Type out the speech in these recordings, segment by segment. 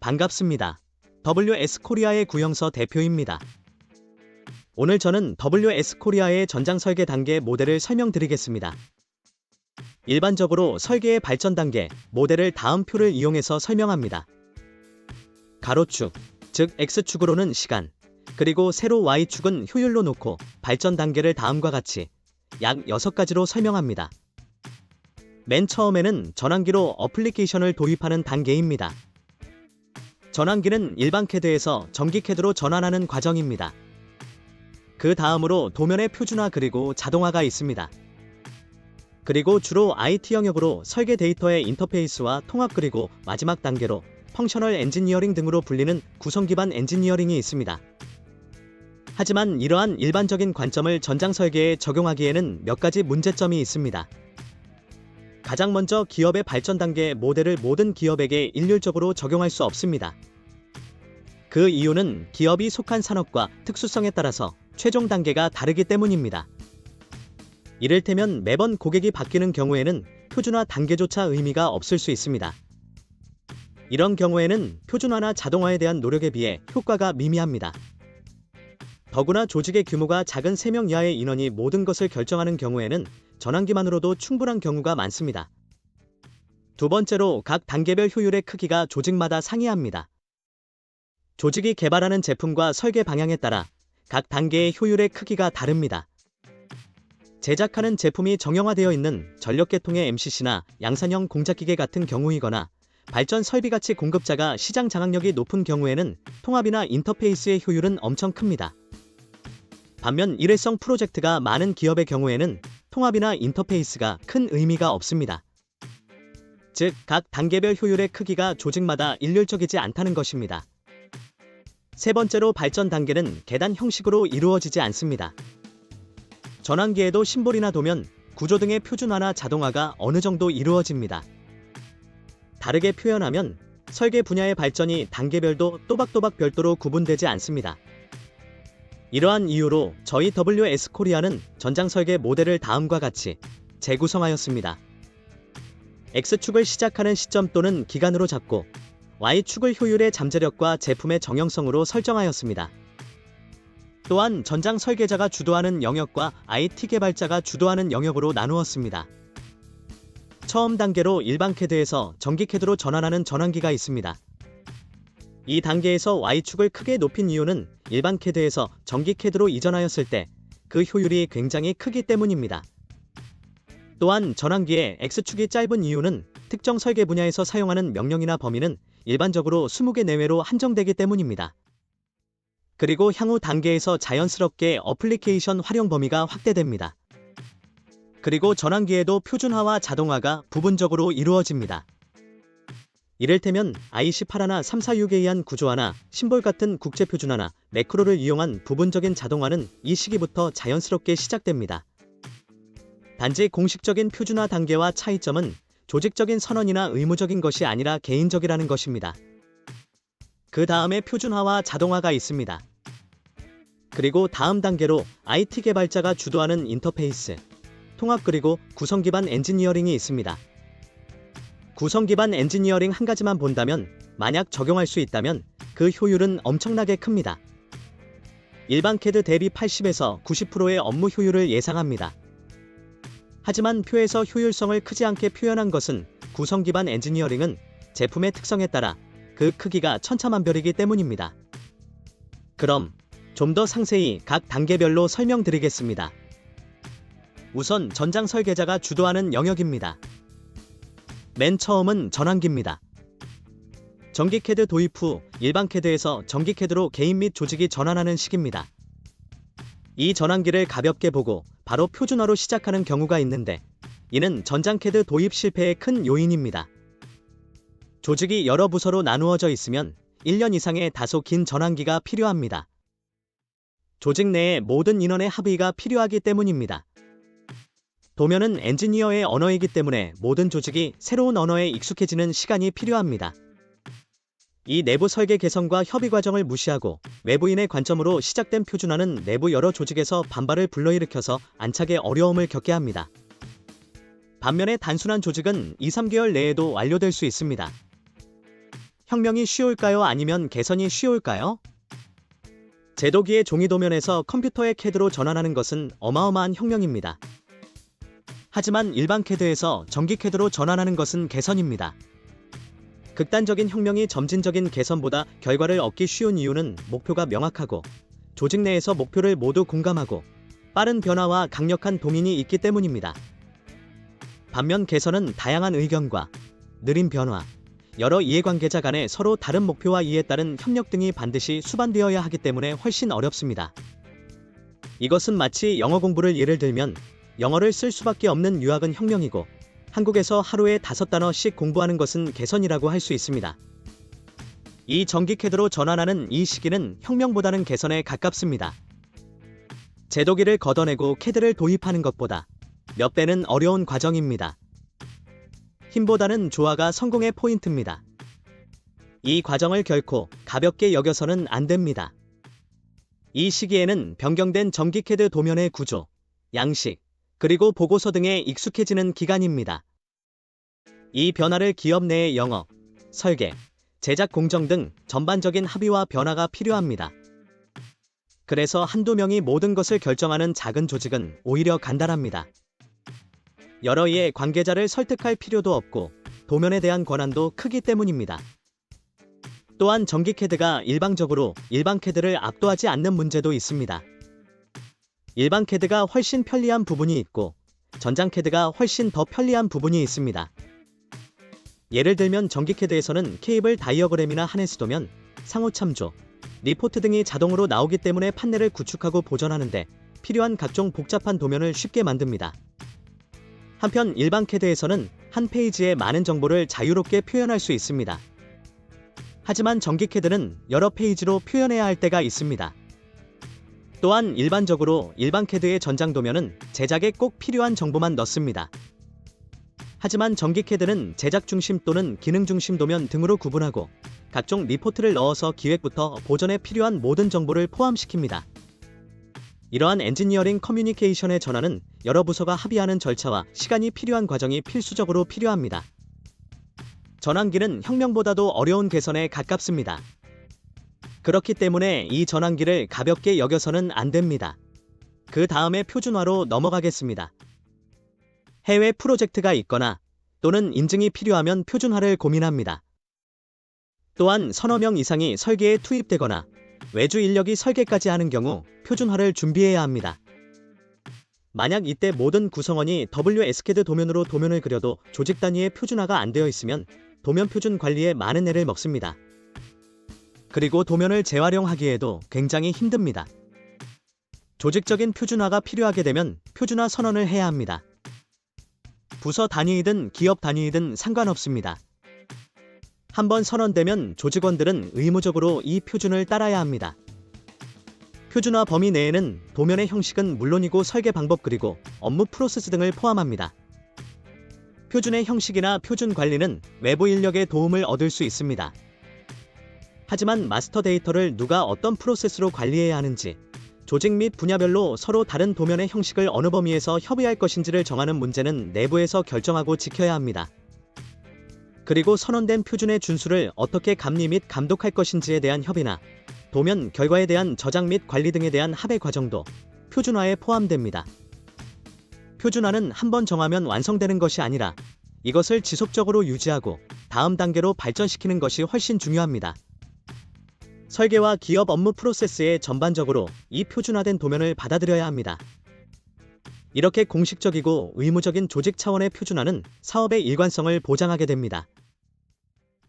반갑습니다. WS 코리아의 구형서 대표입니다. 오늘 저는 WS 코리아의 전장 설계 단계 모델을 설명드리겠습니다. 일반적으로 설계의 발전 단계, 모델을 다음 표를 이용해서 설명합니다. 가로축, 즉 X축으로는 시간, 그리고 세로 Y축은 효율로 놓고 발전 단계를 다음과 같이 약 6가지로 설명합니다. 맨 처음에는 전환기로 어플리케이션을 도입하는 단계입니다. 전환기는 일반 캐드에서 전기 캐드로 전환하는 과정입니다. 그 다음으로 도면의 표준화 그리고 자동화가 있습니다. 그리고 주로 IT 영역으로 설계 데이터의 인터페이스와 통합 그리고 마지막 단계로 펑셔널 엔지니어링 등으로 불리는 구성 기반 엔지니어링이 있습니다. 하지만 이러한 일반적인 관점을 전장 설계에 적용하기에는 몇 가지 문제점이 있습니다. 가장 먼저 기업의 발전 단계 모델을 모든 기업에게 일률적으로 적용할 수 없습니다. 그 이유는 기업이 속한 산업과 특수성에 따라서 최종 단계가 다르기 때문입니다. 이를테면 매번 고객이 바뀌는 경우에는 표준화 단계조차 의미가 없을 수 있습니다. 이런 경우에는 표준화나 자동화에 대한 노력에 비해 효과가 미미합니다. 더구나 조직의 규모가 작은 3명 이하의 인원이 모든 것을 결정하는 경우에는 전환기만으로도 충분한 경우가 많습니다. 두 번째로 각 단계별 효율의 크기가 조직마다 상이합니다. 조직이 개발하는 제품과 설계 방향에 따라 각 단계의 효율의 크기가 다릅니다. 제작하는 제품이 정형화되어 있는 전력계통의 MCC나 양산형 공작기계 같은 경우이거나 발전 설비 가치 공급자가 시장 장악력이 높은 경우에는 통합이나 인터페이스의 효율은 엄청 큽니다. 반면 일회성 프로젝트가 많은 기업의 경우에는 통합이나 인터페이스가 큰 의미가 없습니다. 즉, 각 단계별 효율의 크기가 조직마다 일률적이지 않다는 것입니다. 세 번째로 발전 단계는 계단 형식으로 이루어지지 않습니다. 전환기에도 심볼이나 도면, 구조 등의 표준화나 자동화가 어느 정도 이루어집니다. 다르게 표현하면 설계 분야의 발전이 단계별도 또박또박 별도로 구분되지 않습니다. 이러한 이유로 저희 WS 코리아는 전장 설계 모델을 다음과 같이 재구성하였습니다. X축을 시작하는 시점 또는 기간으로 잡고 Y축을 효율의 잠재력과 제품의 정형성으로 설정하였습니다. 또한 전장 설계자가 주도하는 영역과 IT 개발자가 주도하는 영역으로 나누었습니다. 처음 단계로 일반 캐드에서 전기 캐드로 전환하는 전환기가 있습니다. 이 단계에서 Y축을 크게 높인 이유는 일반 캐드에서 전기 캐드로 이전하였을 때 그 효율이 굉장히 크기 때문입니다. 또한 전환기의 X축이 짧은 이유는 특정 설계 분야에서 사용하는 명령이나 범위는 일반적으로 20개 내외로 한정되기 때문입니다. 그리고 향후 단계에서 자연스럽게 어플리케이션 활용 범위가 확대됩니다. 그리고 전환기에도 표준화와 자동화가 부분적으로 이루어집니다. 이를테면 IC81나 346에 의한 구조화나 심볼 같은 국제 표준화나 매크로를 이용한 부분적인 자동화는 이 시기부터 자연스럽게 시작됩니다. 단지 공식적인 표준화 단계와 차이점은 조직적인 선언이나 의무적인 것이 아니라 개인적이라는 것입니다. 그 다음에 표준화와 자동화가 있습니다. 그리고 다음 단계로 IT 개발자가 주도하는 인터페이스, 통합 그리고 구성 기반 엔지니어링이 있습니다. 구성 기반 엔지니어링 한 가지만 본다면 만약 적용할 수 있다면 그 효율은 엄청나게 큽니다. 일반 캐드 대비 80에서 90%의 업무 효율을 예상합니다. 하지만 표에서 효율성을 크지 않게 표현한 것은 구성 기반 엔지니어링은 제품의 특성에 따라 그 크기가 천차만별이기 때문입니다. 그럼 좀 더 상세히 각 단계별로 설명드리겠습니다. 우선 전장 설계자가 주도하는 영역입니다. 맨 처음은 전환기입니다. 전기 캐드 도입 후 일반 캐드에서 전기 캐드로 개인 및 조직이 전환하는 시기입니다. 이 전환기를 가볍게 보고 바로 표준화로 시작하는 경우가 있는데 이는 전장 캐드 도입 실패의 큰 요인입니다. 조직이 여러 부서로 나누어져 있으면 1년 이상의 다소 긴 전환기가 필요합니다. 조직 내에 모든 인원의 합의가 필요하기 때문입니다. 도면은 엔지니어의 언어이기 때문에 모든 조직이 새로운 언어에 익숙해지는 시간이 필요합니다. 이 내부 설계 개선과 협의 과정을 무시하고 외부인의 관점으로 시작된 표준화는 내부 여러 조직에서 반발을 불러일으켜서 안착에 어려움을 겪게 합니다. 반면에 단순한 조직은 2, 3개월 내에도 완료될 수 있습니다. 혁명이 쉬울까요? 아니면 개선이 쉬울까요? 제도기의 종이 도면에서 컴퓨터의 캐드로 전환하는 것은 어마어마한 혁명입니다. 하지만 일반 캐드에서 전기 캐드로 전환하는 것은 개선입니다. 극단적인 혁명이 점진적인 개선보다 결과를 얻기 쉬운 이유는 목표가 명확하고 조직 내에서 목표를 모두 공감하고 빠른 변화와 강력한 동인이 있기 때문입니다. 반면 개선은 다양한 의견과 느린 변화, 여러 이해관계자 간의 서로 다른 목표와 이에 따른 협력 등이 반드시 수반되어야 하기 때문에 훨씬 어렵습니다. 이것은 마치 영어 공부를 예를 들면 영어를 쓸 수밖에 없는 유학은 혁명이고 한국에서 하루에 다섯 단어씩 공부하는 것은 개선이라고 할 수 있습니다. 이 전기 캐드로 전환하는 이 시기는 혁명보다는 개선에 가깝습니다. 제도기를 걷어내고 캐드를 도입하는 것보다 몇 배는 어려운 과정입니다. 힘보다는 조화가 성공의 포인트입니다. 이 과정을 결코 가볍게 여겨서는 안 됩니다. 이 시기에는 변경된 전기 캐드 도면의 구조, 양식, 그리고 보고서 등에 익숙해지는 기간입니다. 이 변화를 기업 내의 영업, 설계, 제작 공정 등 전반적인 합의와 변화가 필요합니다. 그래서 한두 명이 모든 것을 결정하는 작은 조직은 오히려 간단합니다. 여러 이의 관계자를 설득할 필요도 없고 도면에 대한 권한도 크기 때문입니다. 또한 전기 캐드가 일방적으로 일반 캐드를 압도하지 않는 문제도 있습니다. 일반 캐드가 훨씬 편리한 부분이 있고 전장 캐드가 훨씬 더 편리한 부분이 있습니다. 예를 들면 전기 캐드에서는 케이블 다이어그램이나 하네스 도면, 상호 참조, 리포트 등이 자동으로 나오기 때문에 판넬을 구축하고 보존하는데 필요한 각종 복잡한 도면을 쉽게 만듭니다. 한편 일반 캐드에서는 한 페이지에 많은 정보를 자유롭게 표현할 수 있습니다. 하지만 전기 캐드는 여러 페이지로 표현해야 할 때가 있습니다. 또한 일반적으로 일반 캐드의 전장 도면은 제작에 꼭 필요한 정보만 넣습니다. 하지만 전기 캐드는 제작 중심 또는 기능 중심 도면 등으로 구분하고 각종 리포트를 넣어서 기획부터 보존에 필요한 모든 정보를 포함시킵니다. 이러한 엔지니어링 커뮤니케이션의 전환은 여러 부서가 합의하는 절차와 시간이 필요한 과정이 필수적으로 필요합니다. 전환기는 혁명보다도 어려운 개선에 가깝습니다. 그렇기 때문에 이 전환기를 가볍게 여겨서는 안 됩니다. 그 다음에 표준화로 넘어가겠습니다. 해외 프로젝트가 있거나 또는 인증이 필요하면 표준화를 고민합니다. 또한 서너 명 이상이 설계에 투입되거나 외주 인력이 설계까지 하는 경우 표준화를 준비해야 합니다. 만약 이때 모든 구성원이 WSCAD 도면으로 도면을 그려도 조직 단위의 표준화가 안 되어 있으면 도면 표준 관리에 많은 애를 먹습니다. 그리고 도면을 재활용하기에도 굉장히 힘듭니다. 조직적인 표준화가 필요하게 되면 표준화 선언을 해야 합니다. 부서 단위이든 기업 단위이든 상관없습니다. 한번 선언되면 조직원들은 의무적으로 이 표준을 따라야 합니다. 표준화 범위 내에는 도면의 형식은 물론이고 설계 방법 그리고 업무 프로세스 등을 포함합니다. 표준의 형식이나 표준 관리는 외부 인력의 도움을 얻을 수 있습니다. 하지만 마스터 데이터를 누가 어떤 프로세스로 관리해야 하는지, 조직 및 분야별로 서로 다른 도면의 형식을 어느 범위에서 협의할 것인지를 정하는 문제는 내부에서 결정하고 지켜야 합니다. 그리고 선언된 표준의 준수를 어떻게 감리 및 감독할 것인지에 대한 협의나 도면 결과에 대한 저장 및 관리 등에 대한 합의 과정도 표준화에 포함됩니다. 표준화는 한 번 정하면 완성되는 것이 아니라 이것을 지속적으로 유지하고 다음 단계로 발전시키는 것이 훨씬 중요합니다. 설계와 기업 업무 프로세스에 전반적으로 이 표준화된 도면을 받아들여야 합니다. 이렇게 공식적이고 의무적인 조직 차원의 표준화는 사업의 일관성을 보장하게 됩니다.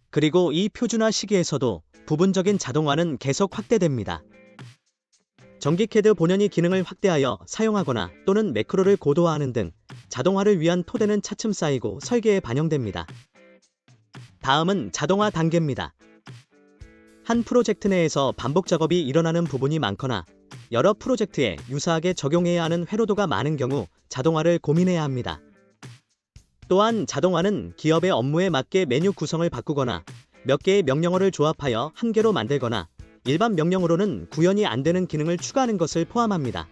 그리고 이 표준화 시기에서도 부분적인 자동화는 계속 확대됩니다. 전기 캐드 본연이 기능을 확대하여 사용하거나 또는 매크로를 고도화하는 등 자동화를 위한 토대는 차츰 쌓이고 설계에 반영됩니다. 다음은 자동화 단계입니다. 한 프로젝트 내에서 반복 작업이 일어나는 부분이 많거나 여러 프로젝트에 유사하게 적용해야 하는 회로도가 많은 경우 자동화를 고민해야 합니다. 또한 자동화는 기업의 업무에 맞게 메뉴 구성을 바꾸거나 몇 개의 명령어를 조합하여 한 개로 만들거나 일반 명령으로는 구현이 안 되는 기능을 추가하는 것을 포함합니다.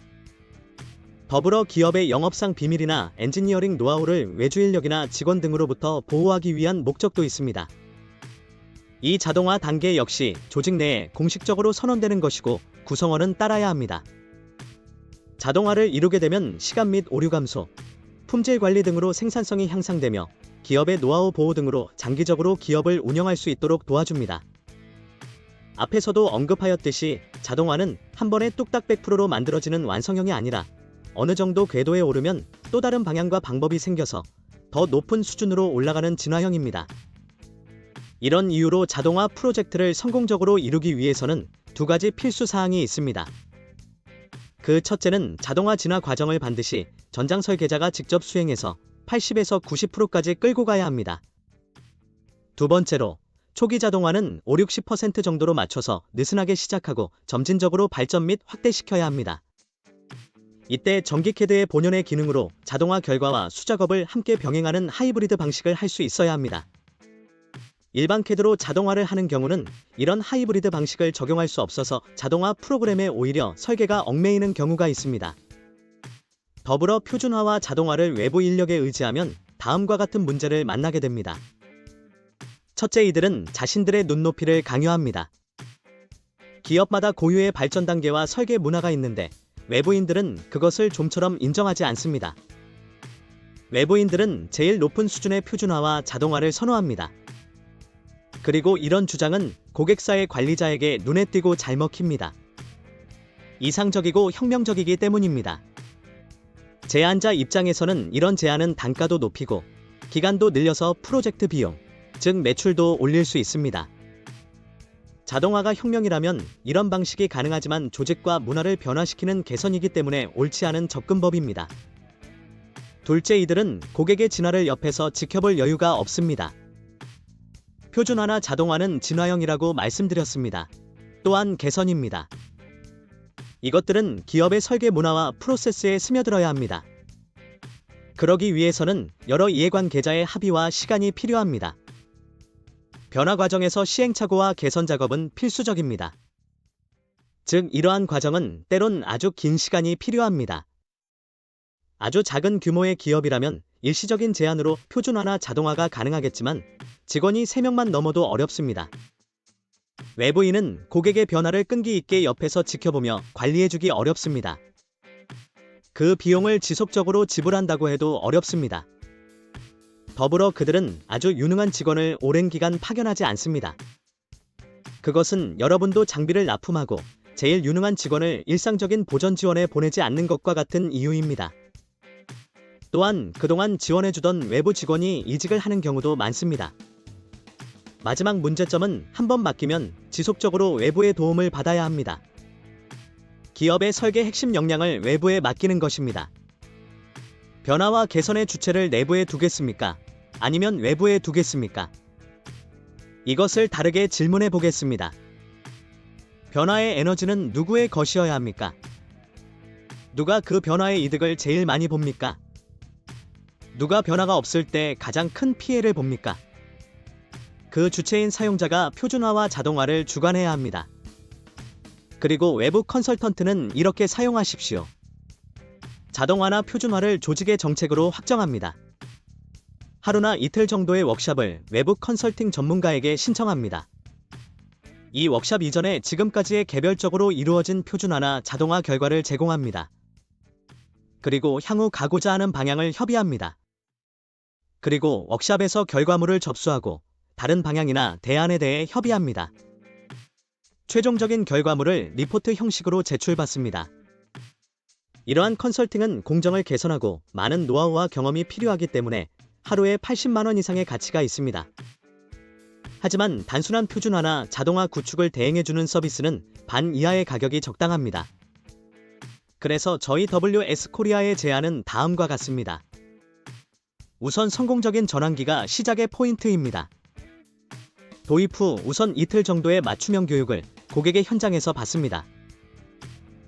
더불어 기업의 영업상 비밀이나 엔지니어링 노하우를 외주 인력이나 직원 등으로부터 보호하기 위한 목적도 있습니다. 이 자동화 단계 역시 조직 내에 공식적으로 선언되는 것이고 구성원은 따라야 합니다. 자동화를 이루게 되면 시간 및 오류 감소, 품질 관리 등으로 생산성이 향상되며 기업의 노하우 보호 등으로 장기적으로 기업을 운영할 수 있도록 도와줍니다. 앞에서도 언급하였듯이 자동화는 한 번에 뚝딱 100%로 만들어지는 완성형이 아니라 어느 정도 궤도에 오르면 또 다른 방향과 방법이 생겨서 더 높은 수준으로 올라가는 진화형입니다. 이런 이유로 자동화 프로젝트를 성공적으로 이루기 위해서는 두 가지 필수 사항이 있습니다. 그 첫째는 자동화 진화 과정을 반드시 전장 설계자가 직접 수행해서 80에서 90%까지 끌고 가야 합니다. 두 번째로 초기 자동화는 5, 60% 정도로 맞춰서 느슨하게 시작하고 점진적으로 발전 및 확대시켜야 합니다. 이때 전기 캐드의 본연의 기능으로 자동화 결과와 수작업을 함께 병행하는 하이브리드 방식을 할 수 있어야 합니다. 일반 캐드로 자동화를 하는 경우는 이런 하이브리드 방식을 적용할 수 없어서 자동화 프로그램에 오히려 설계가 얽매이는 경우가 있습니다. 더불어 표준화와 자동화를 외부 인력에 의지하면 다음과 같은 문제를 만나게 됩니다. 첫째 이들은 자신들의 눈높이를 강요합니다. 기업마다 고유의 발전 단계와 설계 문화가 있는데 외부인들은 그것을 좀처럼 인정하지 않습니다. 외부인들은 제일 높은 수준의 표준화와 자동화를 선호합니다. 그리고 이런 주장은 고객사의 관리자에게 눈에 띄고 잘 먹힙니다. 이상적이고 혁명적이기 때문입니다. 제안자 입장에서는 이런 제안은 단가도 높이고 기간도 늘려서 프로젝트 비용, 즉 매출도 올릴 수 있습니다. 자동화가 혁명이라면 이런 방식이 가능하지만 조직과 문화를 변화시키는 개선이기 때문에 옳지 않은 접근법입니다. 둘째 이들은 고객의 진화를 옆에서 지켜볼 여유가 없습니다. 표준화나 자동화는 진화형이라고 말씀드렸습니다. 또한 개선입니다. 이것들은 기업의 설계 문화와 프로세스에 스며들어야 합니다. 그러기 위해서는 여러 이해관계자의 합의와 시간이 필요합니다. 변화 과정에서 시행착오와 개선 작업은 필수적입니다. 즉, 이러한 과정은 때론 아주 긴 시간이 필요합니다. 아주 작은 규모의 기업이라면 일시적인 제한으로 표준화나 자동화가 가능하겠지만 직원이 3명만 넘어도 어렵습니다. 외부인은 고객의 변화를 끈기 있게 옆에서 지켜보며 관리해주기 어렵습니다. 그 비용을 지속적으로 지불한다고 해도 어렵습니다. 더불어 그들은 아주 유능한 직원을 오랜 기간 파견하지 않습니다. 그것은 여러분도 장비를 납품하고 제일 유능한 직원을 일상적인 보전 지원에 보내지 않는 것과 같은 이유입니다. 또한 그동안 지원해주던 외부 직원이 이직을 하는 경우도 많습니다. 마지막 문제점은 한번 맡기면 지속적으로 외부의 도움을 받아야 합니다. 기업의 설계 핵심 역량을 외부에 맡기는 것입니다. 변화와 개선의 주체를 내부에 두겠습니까? 아니면 외부에 두겠습니까? 이것을 다르게 질문해 보겠습니다. 변화의 에너지는 누구의 것이어야 합니까? 누가 그 변화의 이득을 제일 많이 봅니까? 누가 변화가 없을 때 가장 큰 피해를 봅니까? 그 주체인 사용자가 표준화와 자동화를 주관해야 합니다. 그리고 외부 컨설턴트는 이렇게 사용하십시오. 자동화나 표준화를 조직의 정책으로 확정합니다. 하루나 이틀 정도의 워크샵을 외부 컨설팅 전문가에게 신청합니다. 이 워크샵 이전에 지금까지의 개별적으로 이루어진 표준화나 자동화 결과를 제공합니다. 그리고 향후 가고자 하는 방향을 협의합니다. 그리고 워크샵에서 결과물을 접수하고 다른 방향이나 대안에 대해 협의합니다. 최종적인 결과물을 리포트 형식으로 제출받습니다. 이러한 컨설팅은 공정을 개선하고 많은 노하우와 경험이 필요하기 때문에 하루에 80만원 이상의 가치가 있습니다. 하지만 단순한 표준화나 자동화 구축을 대행해주는 서비스는 반 이하의 가격이 적당합니다. 그래서 저희 WS 코리아의 제안은 다음과 같습니다. 우선 성공적인 전환기가 시작의 포인트입니다. 도입 후 우선 이틀 정도의 맞춤형 교육을 고객의 현장에서 받습니다.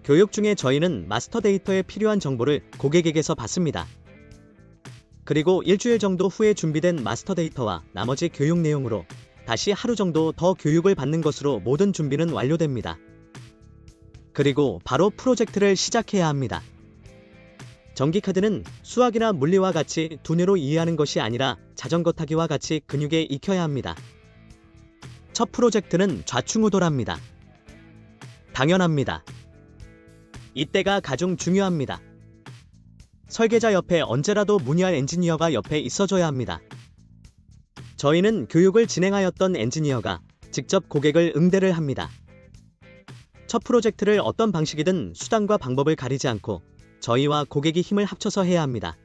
교육 중에 저희는 마스터 데이터에 필요한 정보를 고객에게서 받습니다. 그리고 일주일 정도 후에 준비된 마스터 데이터와 나머지 교육 내용으로 다시 하루 정도 더 교육을 받는 것으로 모든 준비는 완료됩니다. 그리고 바로 프로젝트를 시작해야 합니다. 전기카드는 수학이나 물리와 같이 두뇌로 이해하는 것이 아니라 자전거 타기와 같이 근육에 익혀야 합니다. 첫 프로젝트는 좌충우돌합니다. 당연합니다. 이때가 가장 중요합니다. 설계자 옆에 언제라도 문의할 엔지니어가 옆에 있어줘야 합니다. 저희는 교육을 진행하였던 엔지니어가 직접 고객을 응대를 합니다. 첫 프로젝트를 어떤 방식이든 수단과 방법을 가리지 않고 저희와 고객이 힘을 합쳐서 해야 합니다.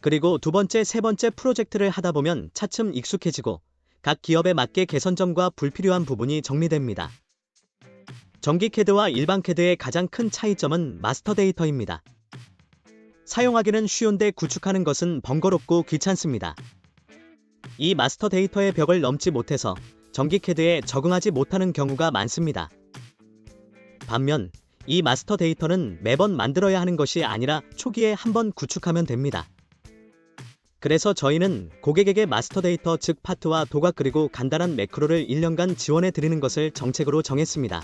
그리고 두 번째, 세 번째 프로젝트를 하다 보면 차츰 익숙해지고 각 기업에 맞게 개선점과 불필요한 부분이 정리됩니다. 전기 캐드와 일반 캐드의 가장 큰 차이점은 마스터 데이터입니다. 사용하기는 쉬운데 구축하는 것은 번거롭고 귀찮습니다. 이 마스터 데이터의 벽을 넘지 못해서 전기 캐드에 적응하지 못하는 경우가 많습니다. 반면 이 마스터 데이터는 매번 만들어야 하는 것이 아니라 초기에 한번 구축하면 됩니다. 그래서 저희는 고객에게 마스터 데이터 즉 파트와 도각 그리고 간단한 매크로를 1년간 지원해 드리는 것을 정책으로 정했습니다.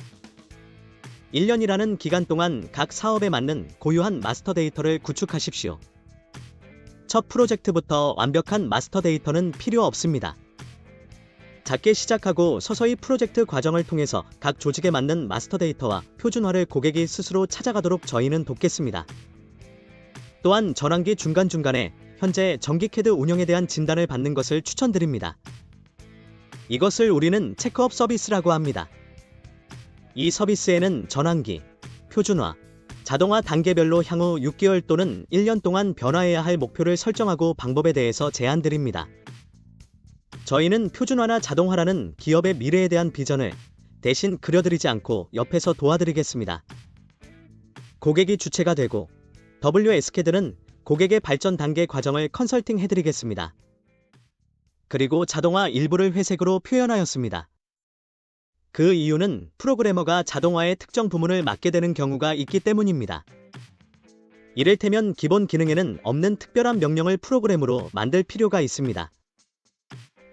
1년이라는 기간 동안 각 사업에 맞는 고유한 마스터 데이터를 구축하십시오. 첫 프로젝트부터 완벽한 마스터 데이터는 필요 없습니다. 작게 시작하고 서서히 프로젝트 과정을 통해서 각 조직에 맞는 마스터 데이터와 표준화를 고객이 스스로 찾아가도록 저희는 돕겠습니다. 또한 전환기 중간중간에 현재 전기캐드 운영에 대한 진단을 받는 것을 추천드립니다. 이것을 우리는 체크업 서비스라고 합니다. 이 서비스에는 전환기, 표준화, 자동화 단계별로 향후 6개월 또는 1년 동안 변화해야 할 목표를 설정하고 방법에 대해서 제안 드립니다. 저희는 표준화나 자동화라는 기업의 미래에 대한 비전을 대신 그려드리지 않고 옆에서 도와드리겠습니다. 고객이 주체가 되고 WS캐드는 고객의 발전 단계 과정을 컨설팅 해드리겠습니다. 그리고 자동화 일부를 회색으로 표현하였습니다. 그 이유는 프로그래머가 자동화의 특정 부문을 맡게 되는 경우가 있기 때문입니다. 이를테면 기본 기능에는 없는 특별한 명령을 프로그램으로 만들 필요가 있습니다.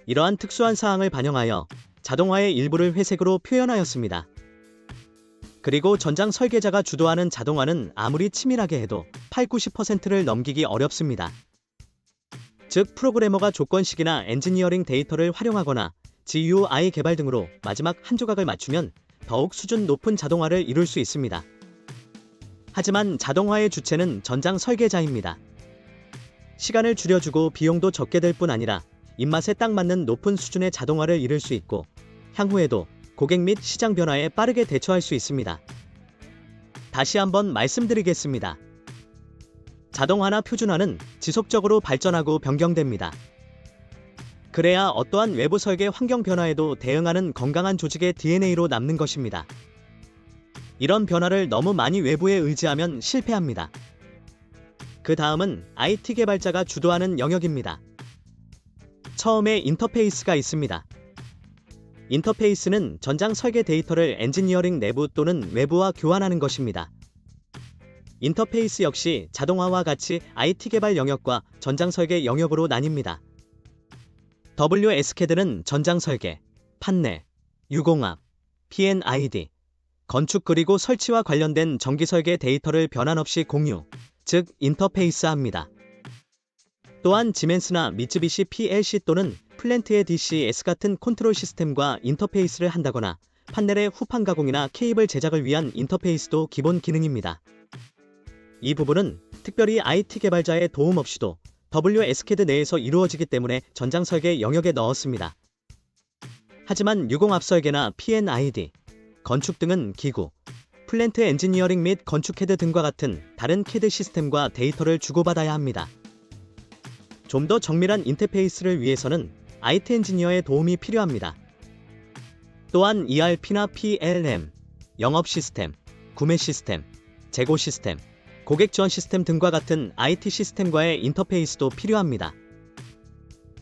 이러한 특수한 사항을 반영하여 자동화의 일부를 회색으로 표현하였습니다. 그리고 전장 설계자가 주도하는 자동화는 아무리 치밀하게 해도 8, 90%를 넘기기 어렵습니다. 즉 프로그래머가 조건식이나 엔지니어링 데이터를 활용하거나 GUI 개발 등으로 마지막 한 조각을 맞추면 더욱 수준 높은 자동화를 이룰 수 있습니다. 하지만 자동화의 주체는 전장 설계자입니다. 시간을 줄여주고 비용도 적게 될 뿐 아니라 입맛에 딱 맞는 높은 수준의 자동화를 이룰 수 있고 향후에도 고객 및 시장 변화에 빠르게 대처할 수 있습니다. 다시 한번 말씀드리겠습니다. 자동화나 표준화는 지속적으로 발전하고 변경됩니다. 그래야 어떠한 외부 설계 환경 변화에도 대응하는 건강한 조직의 DNA로 남는 것입니다. 이런 변화를 너무 많이 외부에 의지하면 실패합니다. 그 다음은 IT 개발자가 주도하는 영역입니다. 처음에 인터페이스가 있습니다. 인터페이스는 전장 설계 데이터를 엔지니어링 내부 또는 외부와 교환하는 것입니다. 인터페이스 역시 자동화와 같이 IT 개발 영역과 전장 설계 영역으로 나뉩니다. WSCAD는 전장 설계, 판넬, 유공합, PNID, 건축 그리고 설치와 관련된 전기 설계 데이터를 변환 없이 공유, 즉 인터페이스 합니다. 또한 지멘스나 미쯔비시 PLC 또는 플랜트의 DCS 같은 컨트롤 시스템과 인터페이스를 한다거나 판넬의 후판 가공이나 케이블 제작을 위한 인터페이스도 기본 기능입니다. 이 부분은 특별히 IT 개발자의 도움 없이도 WSCAD 내에서 이루어지기 때문에 전장 설계 영역에 넣었습니다. 하지만 유공합 설계나 PNID, 건축 등은 기구, 플랜트 엔지니어링 및 건축 캐드 등과 같은 다른 캐드 시스템과 데이터를 주고받아야 합니다. 좀 더 정밀한 인터페이스를 위해서는 IT 엔지니어의 도움이 필요합니다. 또한 ERP나 PLM, 영업 시스템, 구매 시스템, 재고 시스템, 고객 지원 시스템 등과 같은 IT 시스템과의 인터페이스도 필요합니다.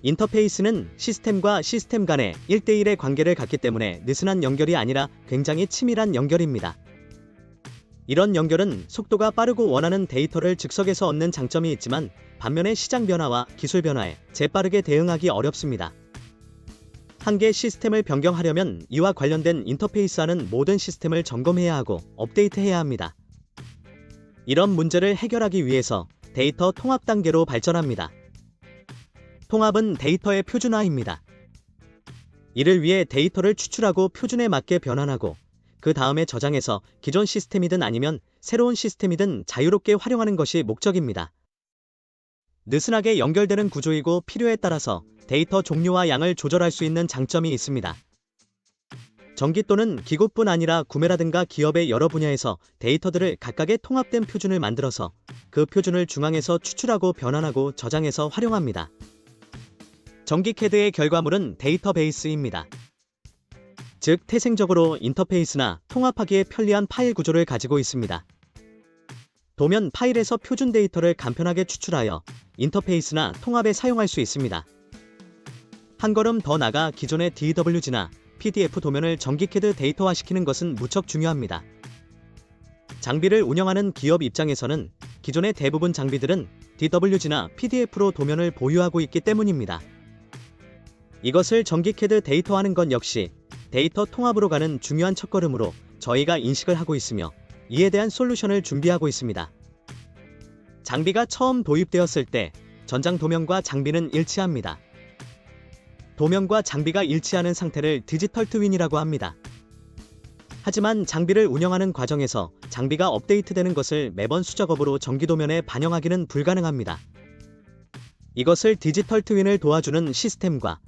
인터페이스는 시스템과 시스템 간의 1대1의 관계를 갖기 때문에 느슨한 연결이 아니라 굉장히 치밀한 연결입니다. 이런 연결은 속도가 빠르고 원하는 데이터를 즉석에서 얻는 장점이 있지만 반면에 시장 변화와 기술 변화에 재빠르게 대응하기 어렵습니다. 한 개 시스템을 변경하려면 이와 관련된 인터페이스하는 모든 시스템을 점검해야 하고 업데이트해야 합니다. 이런 문제를 해결하기 위해서 데이터 통합 단계로 발전합니다. 통합은 데이터의 표준화입니다. 이를 위해 데이터를 추출하고 표준에 맞게 변환하고 그 다음에 저장해서 기존 시스템이든 아니면 새로운 시스템이든 자유롭게 활용하는 것이 목적입니다. 느슨하게 연결되는 구조이고 필요에 따라서 데이터 종류와 양을 조절할 수 있는 장점이 있습니다. 전기 또는 기구뿐 아니라 구매라든가 기업의 여러 분야에서 데이터들을 각각의 통합된 표준을 만들어서 그 표준을 중앙에서 추출하고 변환하고 저장해서 활용합니다. 전기 캐드의 결과물은 데이터베이스입니다. 즉 태생적으로 인터페이스나 통합하기에 편리한 파일 구조를 가지고 있습니다. 도면 파일에서 표준 데이터를 간편하게 추출하여 인터페이스나 통합에 사용할 수 있습니다. 한 걸음 더 나가 기존의 DWG나 PDF 도면을 전기캐드 데이터화시키는 것은 무척 중요합니다. 장비를 운영하는 기업 입장에서는 기존의 대부분 장비들은 DWG나 PDF로 도면을 보유하고 있기 때문입니다. 이것을 전기캐드 데이터화하는 건 역시 데이터 통합으로 가는 중요한 첫걸음으로 저희가 인식을 하고 있으며 이에 대한 솔루션을 준비하고 있습니다. 장비가 처음 도입되었을 때 전장 도면과 장비는 일치합니다. 도면과 장비가 일치하는 상태를 디지털 트윈이라고 합니다. 하지만 장비를 운영하는 과정에서 장비가 업데이트되는 것을 매번 수작업으로 전기 도면에 반영하기는 불가능합니다. 이것을 디지털 트윈을 도와주는 시스템과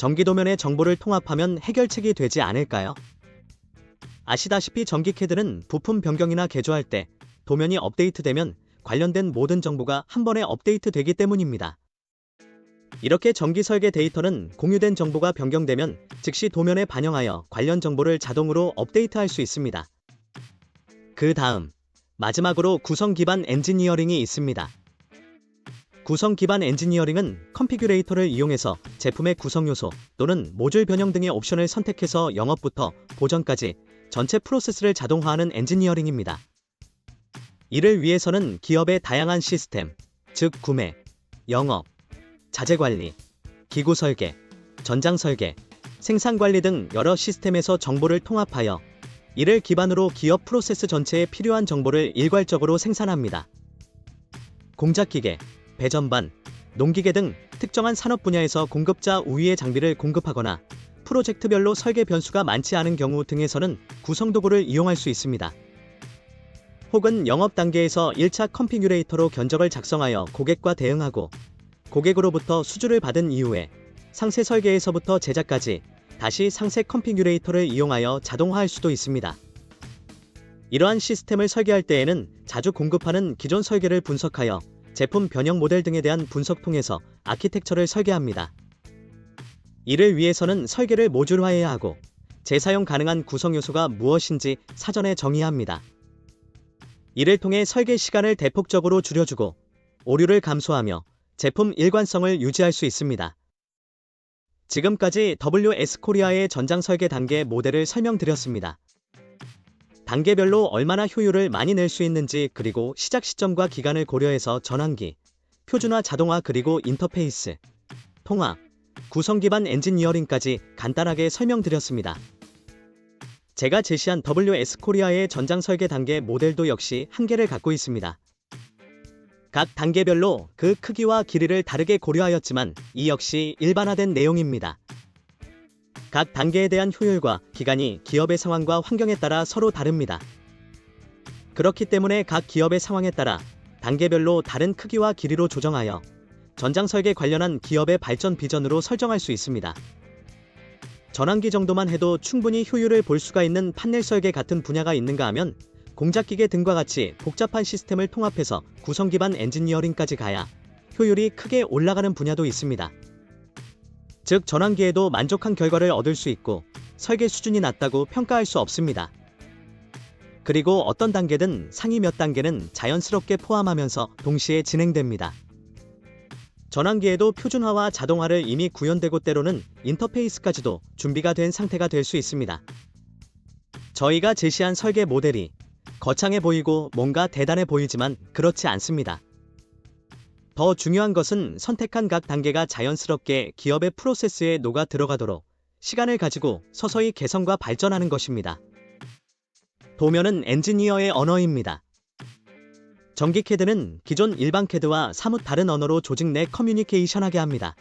전기 도면의 정보를 통합하면 해결책이 되지 않을까요? 아시다시피 전기 캐드는 부품 변경이나 개조할 때 도면이 업데이트되면 관련된 모든 정보가 한 번에 업데이트 되기 때문입니다. 이렇게 전기 설계 데이터는 공유된 정보가 변경되면 즉시 도면에 반영하여 관련 정보를 자동으로 업데이트할 수 있습니다. 그 다음 마지막으로 구성 기반 엔지니어링이 있습니다. 구성 기반 엔지니어링은 컨피규레이터를 이용해서 제품의 구성 요소 또는 모듈 변형 등의 옵션을 선택해서 영업부터 보전까지 전체 프로세스를 자동화하는 엔지니어링입니다. 이를 위해서는 기업의 다양한 시스템, 즉 구매, 영업, 자재 관리, 기구 설계, 전장 설계, 생산 관리 등 여러 시스템에서 정보를 통합하여 이를 기반으로 기업 프로세스 전체에 필요한 정보를 일괄적으로 생산합니다. 공작기계, 배전반, 농기계 등 특정한 산업 분야에서 공급자 우위의 장비를 공급하거나 프로젝트별로 설계 변수가 많지 않은 경우 등에서는 구성 도구를 이용할 수 있습니다. 혹은 영업 단계에서 1차 컨피규레이터로 견적을 작성하여 고객과 대응하고 고객으로부터 수주를 받은 이후에 상세 설계에서부터 제작까지 다시 상세 컨피규레이터를 이용하여 자동화할 수도 있습니다. 이러한 시스템을 설계할 때에는 자주 공급하는 기존 설계를 분석하여 제품 변형 모델 등에 대한 분석 통해서 아키텍처를 설계합니다. 이를 위해서는 설계를 모듈화해야 하고 재사용 가능한 구성 요소가 무엇인지 사전에 정의합니다. 이를 통해 설계 시간을 대폭적으로 줄여주고 오류를 감소하며 제품 일관성을 유지할 수 있습니다. 지금까지 WS 코리아의 전장 설계 단계 모델을 설명드렸습니다. 단계별로 얼마나 효율을 많이 낼 수 있는지 그리고 시작 시점과 기간을 고려해서 전환기, 표준화 자동화 그리고 인터페이스, 통합, 구성 기반 엔지니어링까지 간단하게 설명드렸습니다. 제가 제시한 WS 코리아의 전장 설계 단계 모델도 역시 한계를 갖고 있습니다. 각 단계별로 그 크기와 길이를 다르게 고려하였지만 이 역시 일반화된 내용입니다. 각 단계에 대한 효율과 기간이 기업의 상황과 환경에 따라 서로 다릅니다. 그렇기 때문에 각 기업의 상황에 따라 단계별로 다른 크기와 길이로 조정하여 전장 설계 관련한 기업의 발전 비전으로 설정할 수 있습니다. 전환기 정도만 해도 충분히 효율을 볼 수가 있는 판넬 설계 같은 분야가 있는가 하면 공작기계 등과 같이 복잡한 시스템을 통합해서 구성 기반 엔지니어링까지 가야 효율이 크게 올라가는 분야도 있습니다. 즉 전환기에도 만족한 결과를 얻을 수 있고 설계 수준이 낮다고 평가할 수 없습니다. 그리고 어떤 단계든 상위 몇 단계는 자연스럽게 포함하면서 동시에 진행됩니다. 전환기에도 표준화와 자동화를 이미 구현되고 때로는 인터페이스까지도 준비가 된 상태가 될 수 있습니다. 저희가 제시한 설계 모델이 거창해 보이고 뭔가 대단해 보이지만 그렇지 않습니다. 더 중요한 것은 선택한 각 단계가 자연스럽게 기업의 프로세스에 녹아 들어가도록 시간을 가지고 서서히 개선과 발전하는 것입니다. 도면은 엔지니어의 언어입니다. 전기 캐드는 기존 일반 캐드와 사뭇 다른 언어로 조직 내 커뮤니케이션하게 합니다.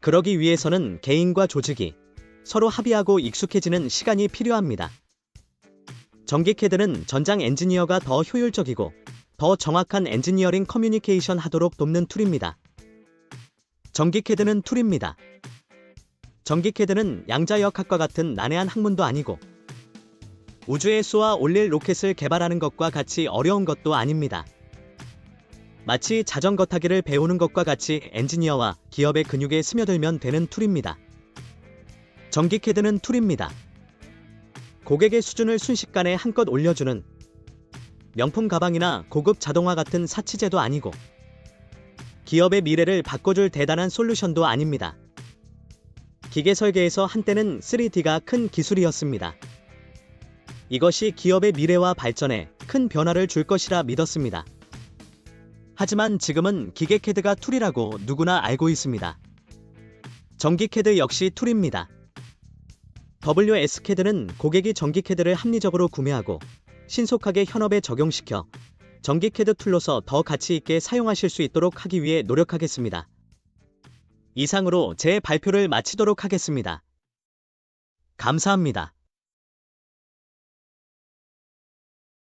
그러기 위해서는 개인과 조직이 서로 합의하고 익숙해지는 시간이 필요합니다. 전기 캐드는 전장 엔지니어가 더 효율적이고 더 정확한 엔지니어링 커뮤니케이션 하도록 돕는 툴입니다. 전기 캐드는 툴입니다. 전기 캐드는 양자역학과 같은 난해한 학문도 아니고 우주에 쏘아 올릴 로켓을 개발하는 것과 같이 어려운 것도 아닙니다. 마치 자전거 타기를 배우는 것과 같이 엔지니어와 기업의 근육에 스며들면 되는 툴입니다. 전기 캐드는 툴입니다. 고객의 수준을 순식간에 한껏 올려주는 명품 가방이나 고급 자동화 같은 사치제도 아니고 기업의 미래를 바꿔줄 대단한 솔루션도 아닙니다. 기계 설계에서 한때는 3D가 큰 기술이었습니다. 이것이 기업의 미래와 발전에 큰 변화를 줄 것이라 믿었습니다. 하지만 지금은 기계 캐드가 툴이라고 누구나 알고 있습니다. 전기 캐드 역시 툴입니다. WS 캐드는 고객이 전기 캐드를 합리적으로 구매하고 신속하게 현업에 적용시켜 전기 캐드 툴로서 더 가치 있게 사용하실 수 있도록 하기 위해 노력하겠습니다. 이상으로 제 발표를 마치도록 하겠습니다. 감사합니다.